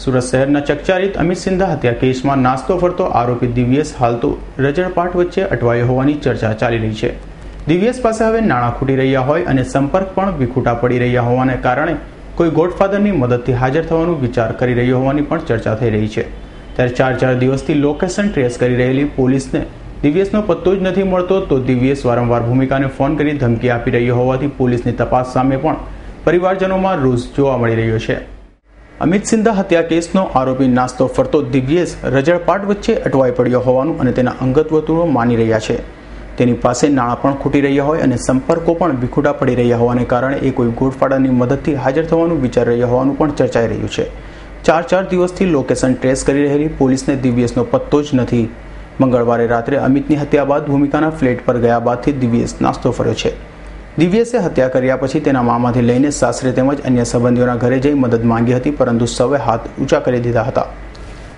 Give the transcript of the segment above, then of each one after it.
સુરત શહેરના ચકચારિત અમિત સિંધા હત્યા કેસમાં નાસ્તો ફરતો આરોપી દિવ્યેશ હાલ તો રજળપાટ વચ્ચે અટવાયો હોવાની ચર્ચા ચાલી રહી છે. દિવ્યેશ પાસે હવે નાણાં ખૂટી રહ્યા હોય અને સંપર્ક પણ વિખૂટા પડી રહ્યા હોવાને કારણે કોઈ ગોડફાધરની મદદથી હાજર થવાનું વિચાર કરી રહ્યો હોવાની પણ ચર્ચા થઈ રહી છે. ત્યારે ચાર ચાર દિવસથી લોકેશન ટ્રેસ કરી રહેલી પોલીસને દિવ્યેશનો પત્તો જ નથી મળતો તો દિવ્યેશ વારંવાર ભૂમિકાને ફોન કરી ધમકી આપી રહ્યો હોવાથી પોલીસની તપાસ સામે પણ પરિવારજનોમાં રોષ જોવા મળી રહ્યો છે. અમિત સિંધા હત્યા કેસનો આરોપી નાસ્તો ફરતો દિવ્યેશ રજળપાટ વચ્ચે અટવાઈ પડ્યો હોવાનું અને તેના અંગત વર્તુળો માની રહ્યા છે. તેની પાસે નાણાં પણ ખૂટી રહ્યા હોય અને સંપર્કો પણ વિખૂટા પડી રહ્યા હોવાને કારણે એ કોઈ ગોળફાડાની મદદથી હાજર થવાનું વિચારી રહ્યા હોવાનું પણ ચર્ચાઈ રહ્યું છે. ચાર ચાર દિવસથી લોકેશન ટ્રેસ કરી રહેલી પોલીસને દિવ્યેશનો પત્તો જ નથી. મંગળવારે રાત્રે અમિતની હત્યા બાદ ભૂમિકાના ફ્લેટ પર ગયા બાદથી દિવ્યેશ નાસ્તો ફર્યો છે. દિવ્યેશે હત્યા કર્યા પછી તેના મામાથી લઈને સાસરે તેમજ અન્ય સંબંધીઓના ઘરે જઈ મદદ માંગી હતી, પરંતુ સૌએ હાથ ઊંચા કરી દીધા હતા.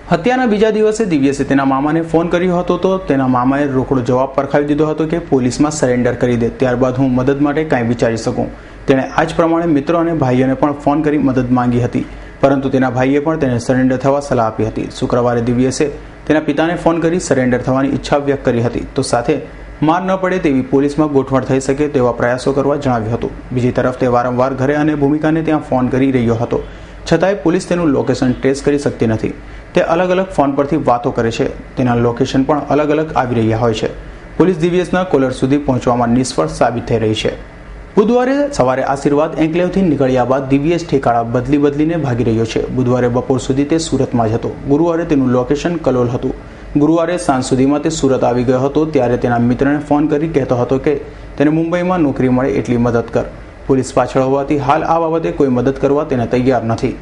હત્યાના બીજા દિવસે દિવ્યેશે તેના મામાને ફોન કર્યો હતો તો તેના મામાએ રોકડો જવાબ પરખાવી દીધો હતો કે પોલીસમાં સરેન્ડર કરી દે, ત્યારબાદ હું મદદ માટે કાંઈ વિચારી શકું. તેણે આ જ પ્રમાણે મિત્રો અને ભાઈઓને પણ ફોન કરી મદદ માંગી હતી, પરંતુ તેના ભાઈએ પણ તેને સરેન્ડર થવા સલાહ આપી હતી. શુક્રવારે દિવ્યેશે તેના પિતાને ફોન કરી સરેન્ડર થવાની ઈચ્છા વ્યક્ત કરી હતી. તો સાથે માર ન પડે તેવી પોલીસમાં ગોઠવણ થઈ શકે તેવા પ્રયાસો કરવા જણાવ્યું હતું. બીજી તરફ તે વારંવાર ઘરે અને ભૂમિકાને ત્યાં ફોન કરી રહ્યો હતો. છતાંય પોલીસ તેનું લોકેશન ટ્રેસ કરી શકતી નથી. તે અલગ અલગ ફોન પરથી વાતો કરે છે. તેના લોકેશન પણ અલગ અલગ આવી રહ્યા હોય છે. પોલીસ દિવ્યેશના કોલર સુધી પહોંચવામાં નિષ્ફળ સાબિત થઈ રહી છે. બુધવારે સવારે આશીર્વાદ એન્કલેવથી નીકળ્યા બાદ દિવ્યેશ ઠેકાળા બદલી બદલીને ભાગી રહ્યો છે. બુધવારે બપોર સુધી તે સુરતમાં જ હતો. ગુરુવારે તેનું લોકેશન કલોલ હતું. ગુરુવારે સાંજ સુધીમાં તે સુરત આવી ગયો હતો. ત્યારે તેના મિત્રને ફોન કરી કહેતો હતો કે, તેને મુંબઈમાં નોકરી મળે એટલી મદદ કર. પોલીસ પાછળ હોવાથી હાલ આ બાબતે કોઈ મદદ કરવા તેને તૈયાર નથી.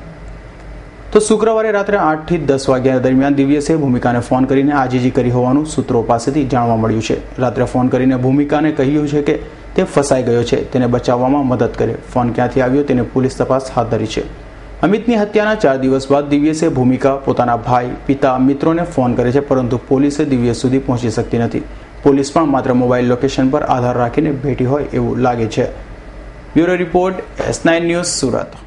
તો શુક્રવારે રાત્રે આઠથી દસ વાગ્યા દરમિયાન દિવ્યસે ભૂમિકાને ફોન કરીને આજીજી કરી હોવાનું સૂત્રો પાસેથી જાણવા મળ્યું છે. રાત્રે ફોન કરીને ભૂમિકાને કહ્યું છે કે, તે ફસાઈ ગયો છે. તેને બચાવવામાં મદદ કરે. ફોન ક્યાંથી આવ્યો તેને પોલીસ તપાસ હાથ ધરી છે. અમિતની હત્યાના ચાર દિવસ બાદ દિવ્યેશે ભૂમિકા પોતાના ભાઈ, પિતા, મિત્રોને ફોન કરે છે, પરંતુ પોલીસે દિવ્યેશ સુધી પહોંચી શકતી નથી. પોલીસ પણ માત્ર મોબાઈલ લોકેશન પર આધાર રાખીને ભેટી હોય એવું લાગે છે. Bureau report S nine news Surat.